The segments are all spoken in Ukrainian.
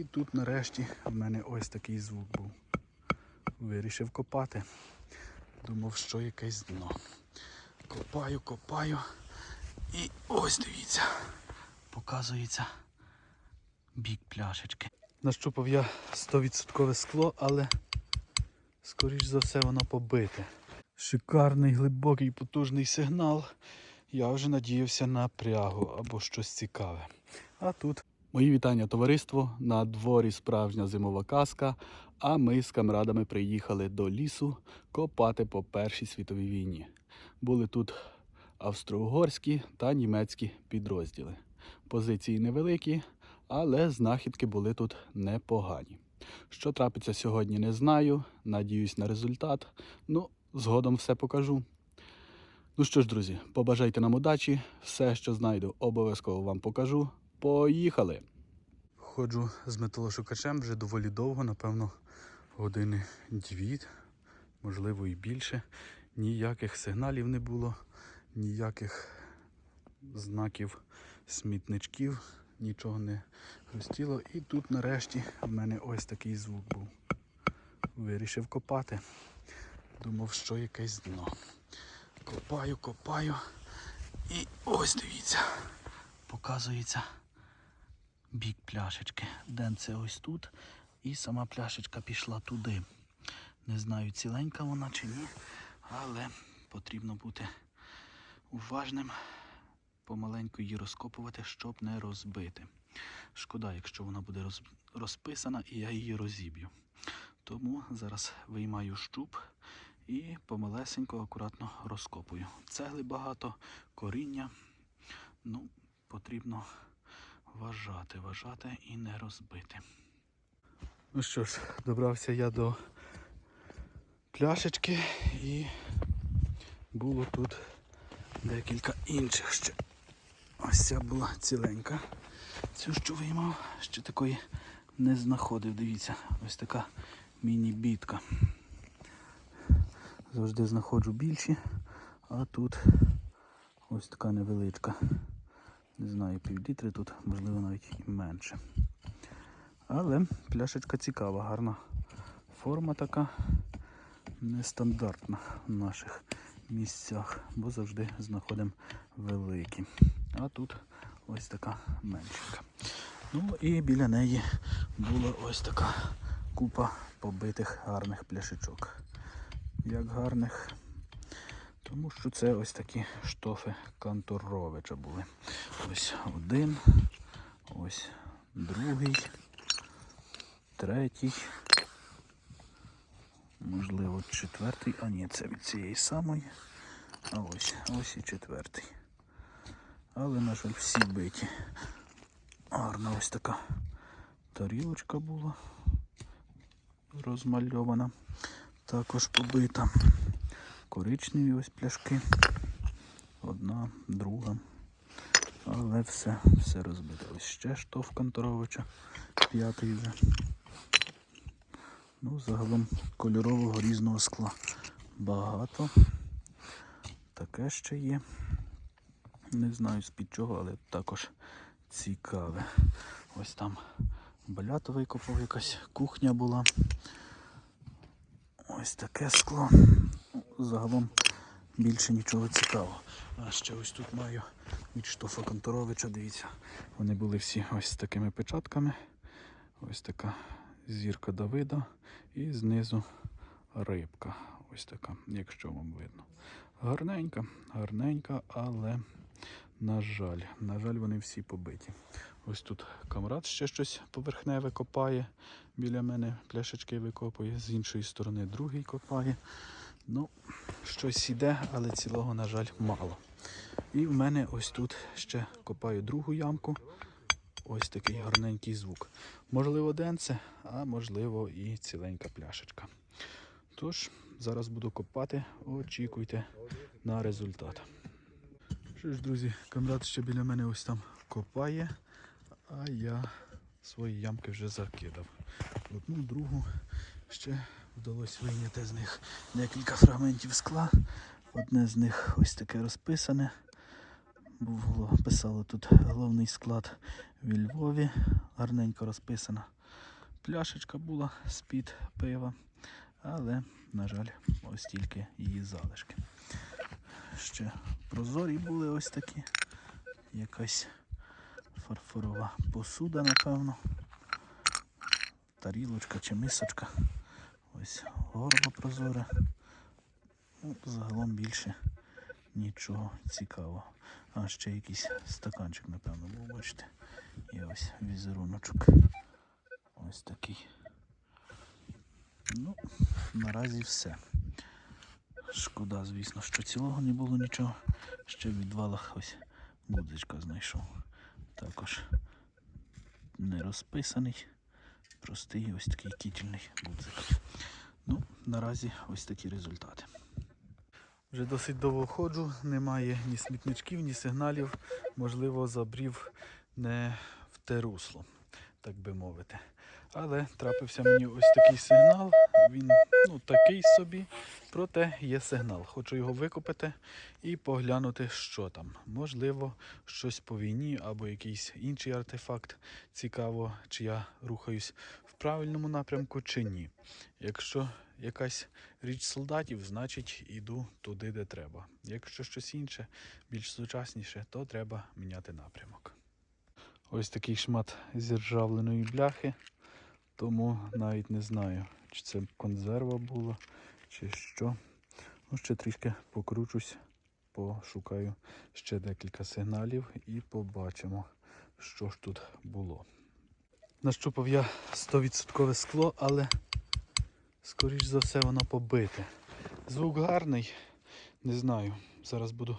І тут нарешті в мене ось такий звук був. Вирішив копати. Думав, що якесь дно. Копаю, копаю. І ось дивіться. Показується бік пляшечки. Нащупав я 100% скло, але скоріш за все воно побите. Шикарний, глибокий, потужний сигнал. Я вже надіявся на прягу або щось цікаве. А тут мої вітання, товариство. На дворі справжня зимова казка. А ми з камрадами приїхали до лісу копати по Першій світовій війні. Були тут австро-угорські та німецькі підрозділи. Позиції невеликі, але знахідки були тут непогані. Що трапиться сьогодні, не знаю. Надіюсь на результат. Ну, згодом все покажу. Ну що ж, друзі, побажайте нам удачі. Все, що знайду, обов'язково вам покажу. Поїхали! Ходжу з металошукачем вже доволі довго, напевно, години дві, можливо і більше. Ніяких сигналів не було, ніяких знаків смітничків, нічого не хрустіло. І тут нарешті в мене ось такий звук був. Вирішив копати. Думав, що якесь дно. Копаю, копаю. І ось дивіться. Показується бік пляшечки. Денце ось тут. І сама пляшечка пішла туди. Не знаю, ціленька вона чи ні, але потрібно бути уважним, помаленьку її розкопувати, щоб не розбити. Шкода, якщо вона буде роз... розписана і я її розіб'ю. Тому зараз виймаю щуп і помалесенько, акуратно розкопую. Цегли багато, коріння. Ну, потрібно вважати, вважати і не розбити. Ну що ж, добрався я до пляшечки і було тут декілька інших ще. Ось ця була ціленька. Цю що виймав, ще такої не знаходив. Дивіться, ось така міні-бітка. Завжди знаходжу більші, а тут ось така невеличка. Не знаю, півлітри тут, можливо, навіть і менше. Але пляшечка цікава, гарна форма така нестандартна в наших місцях, бо завжди знаходимо великі. А тут ось така меншенька. Ну і біля неї була ось така купа побитих гарних пляшечок. Як гарних, тому що це ось такі штофи Канторовича були. Ось один, ось другий, третій, можливо, четвертий, а ні, це від цієї самої. А ось, ось і четвертий. Але, на жаль, всі биті. Гарна ось така тарілочка була розмальована. Також побита. Коричневі ось пляшки. Одна, друга. Але все, все розбито. Ось ще штоф Канторовича. П'ятий вже. Ну, загалом кольорового різного скла багато. Таке ще є. Не знаю з-під чого, але також цікаве. Ось там балятовий копав, якась кухня була. Ось таке скло. Загалом більше нічого цікавого. А ще ось тут маю від Штофа Конторовича, дивіться. Вони були всі ось з такими печатками. Ось така зірка Давида. І знизу рибка. Ось така, якщо вам видно. Гарненька, гарненька, але, на жаль, на жаль, вони всі побиті. Ось тут камрад ще щось поверхневе копає. Біля мене пляшечки викопує, з іншої сторони другий копає. Ну, щось іде, але цілого, на жаль, мало. І в мене ось тут ще копаю другу ямку. Ось такий гарненький звук. Можливо, денце, а можливо і ціленька пляшечка. Тож, зараз буду копати, очікуйте на результат. Що ж, друзі, камрад ще біля мене ось там копає, а я свої ямки вже закидав. Одну, другу ще вдалося вийняти з них декілька фрагментів скла. Одне з них ось таке розписане. Було, писало тут головний склад в Львові, гарненько розписано. Пляшечка була з-під пива, але, на жаль, ось тільки її залишки. Ще прозорі були ось такі. Якась фарфорова посуда, напевно. Тарілочка чи мисочка. Ось горло прозоре. Ну, загалом більше нічого цікавого. А ще якийсь стаканчик, напевно, був, бачите. І ось візеруночок. Ось такий. Ну, наразі все. Шкода, звісно, що цілого не було нічого. Ще в відвалах ось гудзичка знайшов. Також не розписаний. Простий ось такий кітельний гудзик. Ну, наразі ось такі результати. Вже досить довго ходжу, немає ні смітничків, ні сигналів. Можливо, забрів не в те русло, так би мовити. Але трапився мені ось такий сигнал. Він ну, такий собі, проте є сигнал. Хочу його викупити і поглянути, що там. Можливо, щось по війні або якийсь інший артефакт. Цікаво, чи я рухаюсь в правильному напрямку, чи ні. Якщо якась річ солдатів, значить іду туди, де треба. Якщо щось інше, більш сучасніше, то треба міняти напрямок. Ось такий шмат зіржавленої бляхи, тому навіть не знаю, чи це консерва була, чи що. Ну, ще трішки покручусь, пошукаю ще декілька сигналів і побачимо, що ж тут було. Нащупав я 100% скло, але скоріш за все воно побите. Звук гарний, не знаю. Зараз буду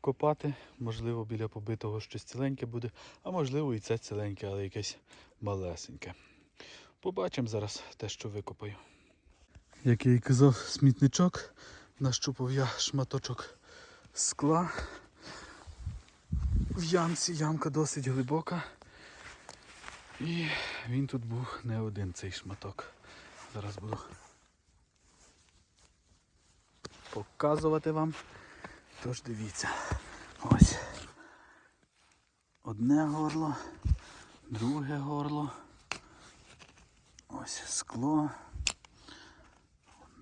копати, можливо, біля побитого щось ціленьке буде, а можливо і це ціленьке, але якесь малесеньке. Побачимо зараз те, що викопаю. Як я і казав, смітничок, нащупав я шматочок скла. В ямці, ямка досить глибока. І він тут був не один цей шматок. Зараз буду показувати вам. Тож дивіться. Ось. Одне горло, друге горло. Ось скло.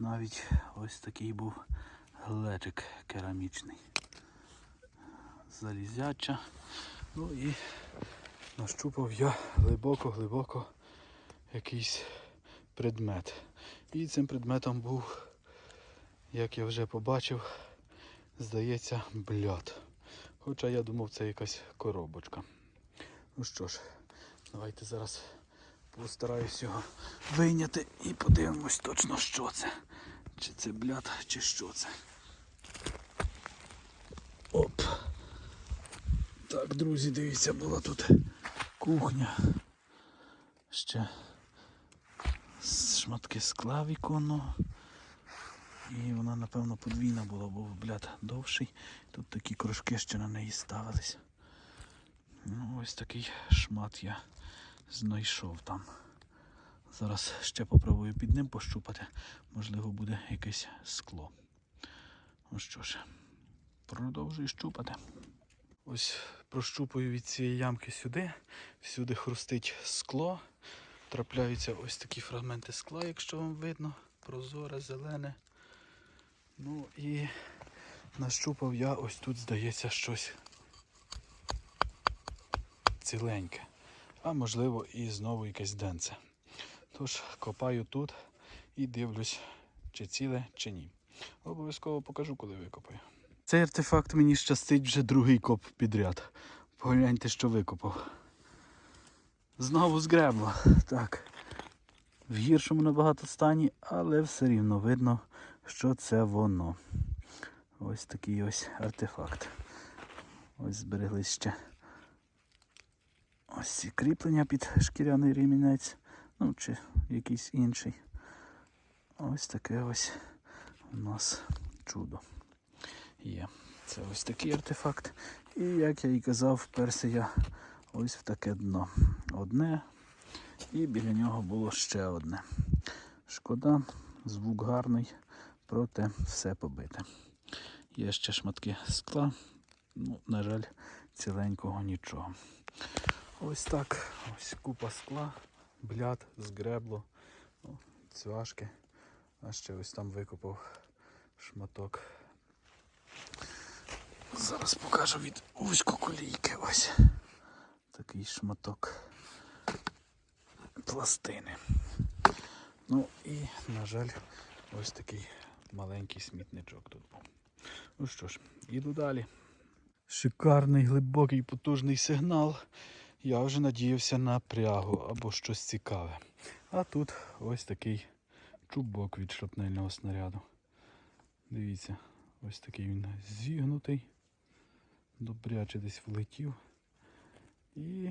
Навіть ось такий був глечик керамічний. Залізяча. Ну і нащупав я глибоко-глибоко якийсь предмет. І цим предметом був, як я вже побачив, здається, бляд. Хоча я думав, це якась коробочка. Ну що ж, давайте зараз постараюсь його вийняти і подивимось точно, що це. Чи це бляд, чи що це. Оп. Так, друзі, дивіться, була тут кухня. Ще шматки скла віконного. І вона, напевно, подвійна була, бо бляд довший. Тут такі кружки ще на неї ставились. Ну, ось такий шмат я знайшов там. Зараз ще попробую під ним пощупати. Можливо, буде якесь скло. Ну що ж, продовжую щупати. Ось прощупую від цієї ямки сюди. Всюди хрустить скло. Трапляються ось такі фрагменти скла, якщо вам видно. Прозоре, зелене. Ну і нащупав я ось тут, здається, щось ціленьке. А можливо і знову якесь денце. Тож копаю тут і дивлюсь, чи ціле, чи ні. Обов'язково покажу, коли викопаю. Цей артефакт мені щастить вже другий коп підряд. Погляньте, що викопав. Знову згребло. Так. В гіршому набагато стані, але все рівно видно, що це воно. Ось такий ось артефакт. Ось збереглись ще ось ці кріплення під шкіряний ремінець. Ну, чи якийсь інший. Ось таке ось у нас чудо є. Це ось такий артефакт. І як я і казав, вперся я ось в таке дно. Одне, і біля нього було ще одне. Шкода, звук гарний, проте все побите. Є ще шматки скла, ну, на жаль, ціленького нічого. Ось так, ось купа скла бляд, згребло, ну, цвяшки. А ще ось там викопав шматок. Зараз покажу від вузькоколійки ось такий шматок пластини. Ну і, на жаль, ось такий маленький смітничок тут був. Ну що ж, іду далі. Шикарний, глибокий, потужний сигнал. Я вже надіявся на прягу або щось цікаве. А тут ось такий чубок від шрапнельного снаряду. Дивіться, ось такий він зігнутий, добряче десь влетів. І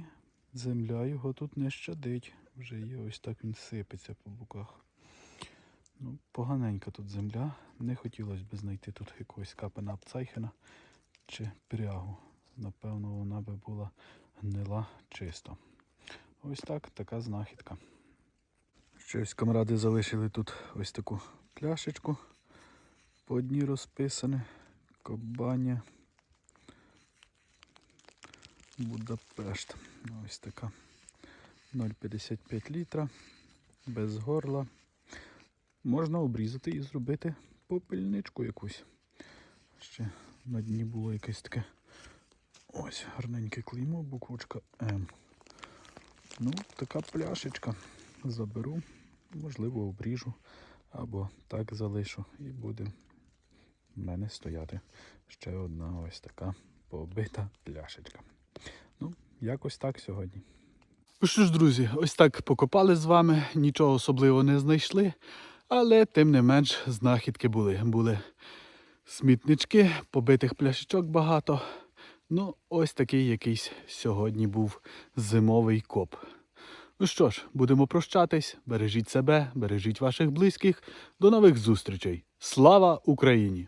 земля його тут не щадить. Вже є ось так він сипеться по боках. Ну, поганенька тут земля. Не хотілося б знайти тут якогось капена апцайхена чи прягу. Напевно, вона би була гнила чисто. Ось так, така знахідка. Щось камради залишили тут ось таку пляшечку. По одній розписане. Кобаня. Будапешт. Ось така. 0,55 літра. Без горла. Можна обрізати і зробити попельничку якусь. Ще на дні було якесь таке ось гарненьке клеймо, буквочка М. Ну, така пляшечка. Заберу, можливо, обріжу або так залишу і буде в мене стояти ще одна ось така побита пляшечка. Ну, якось так сьогодні. Ну що ж, друзі, ось так покопали з вами, нічого особливого не знайшли, але тим не менш знахідки були. Були смітнички, побитих пляшечок багато. Ну, ось такий якийсь сьогодні був зимовий коп. Ну що ж, будемо прощатись. Бережіть себе, бережіть ваших близьких. До нових зустрічей. Слава Україні!